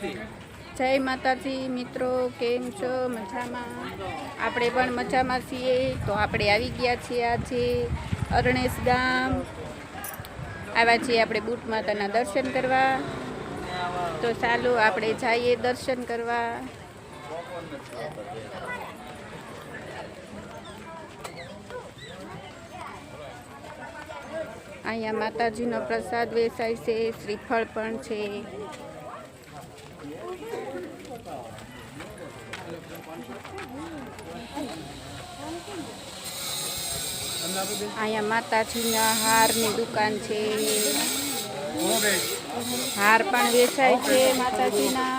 જય માતાજી મિત્રો, કેમ છો? મજામાં? આપણે પણ મજામાં છીએ. તો આપણે આવી ગયા છીએ આજે અરણેશ ગામ આવ્યા છીએ આપણે બુટ માતાના દર્શન કરવા. તો ચાલો આપણે જઈએ દર્શન કરવા. અહીંયા માતાજીનો પ્રસાદ વેચાય છે, શ્રીફળ પણ છે. અહીંયા માતાજીના હારની દુકાન છે. હાર પણ વેચાય છે માતાજીના.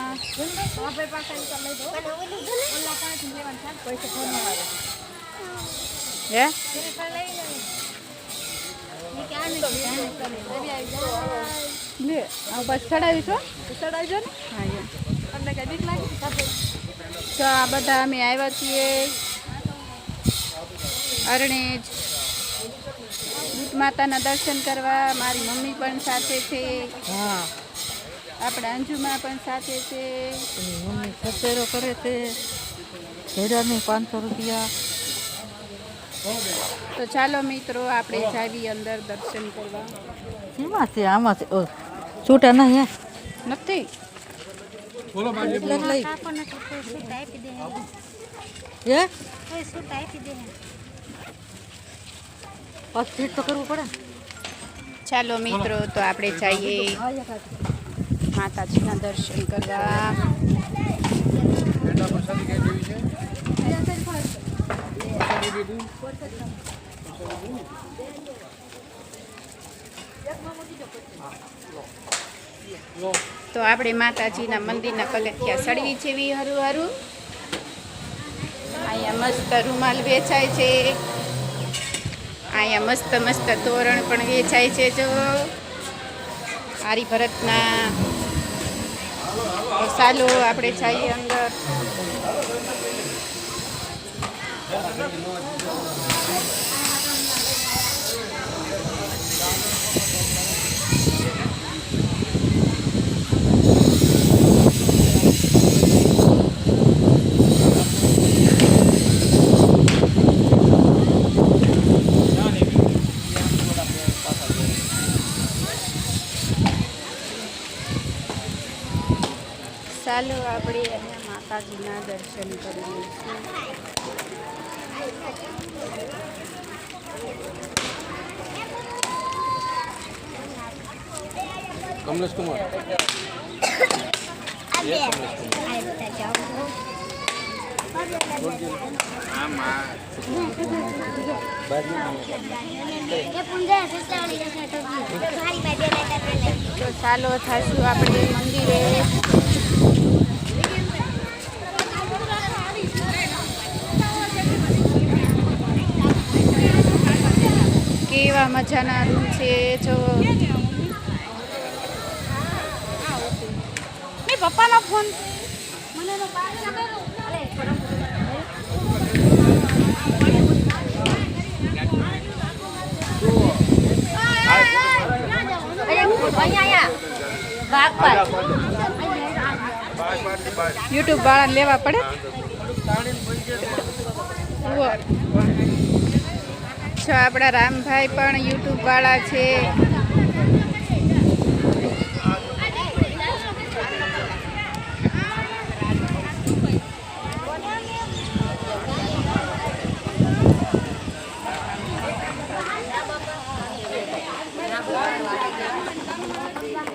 હે? લે આ બસ ચડાવી છો ચડાવજો ને. હા યા. તો આ બધા અમે આવ્યા છીએ. અરણેજ બુટ માતાના દર્શન કરવા. મારી મમ્મી પણ સાથે છે. હા. આપણા અંજુમાં પણ સાથે છે. મમ્મી ખસેરો કરે છે. ભેડાની પાંચસો રૂપિયા. તો ચાલો મિત્રો આપણે જાવી અંદર દર્શન કરવા. શેમાં છે આમાં છે. છૂટા નહીં હે નથી એટલે જ લઈ હે પાછું ફીટ તો કરવું પડે ચાલો મિત્રો તો આપણે જઈએ માતાજીના દર્શન કરવા. તો આપણે માતાજીના મંદિરના પગથિયા સળવી જેવી હરું હરું. અહીંયા મસ્ત રૂમાલ વેચાય છે. અહીંયા મસ્ત મસ્ત તોરણ પણ વેચાય છે જો. આરી ચાલો આપણે જઈએ અંદર. ચાલો આપણે અહીંયા માતાજીના દર્શન કરીએ. છીએ કમલેશ કુમાર. તો ચાલો થશું આપણે મંદિરે. કેવા મજાના રૂમ છે જો. પપ્પાનો ફોન યુટ્યુબ વાળા લેવા પડે? જો આપણા રામભાઈ પણ યુટ્યુબવાળા છે.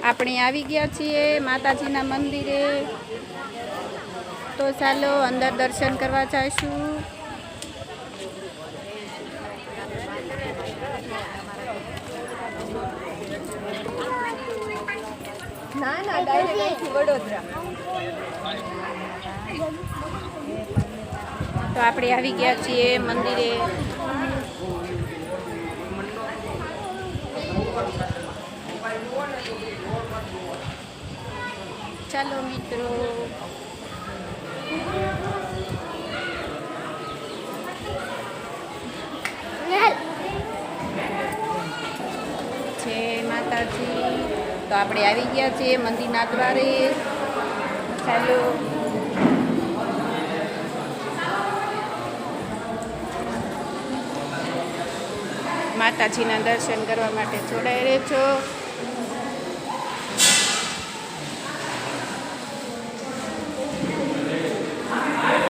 આપણે આવી ગયા છીએ માતાજીના મંદિરે. તો ચાલો અંદર દર્શન કરવા જઈશું. ના ના ડાયરેક્ટ અહીંથી વડોદરા. તો આપણે આવી ગયા છીએ મંદિરે. ચાલો મિત્રો. તો આપણે આવી ગયા છીએ મંદિરના દ્વારે ચાલો. માતાજીના દર્શન કરવા માટે જોડાઈ રહે છો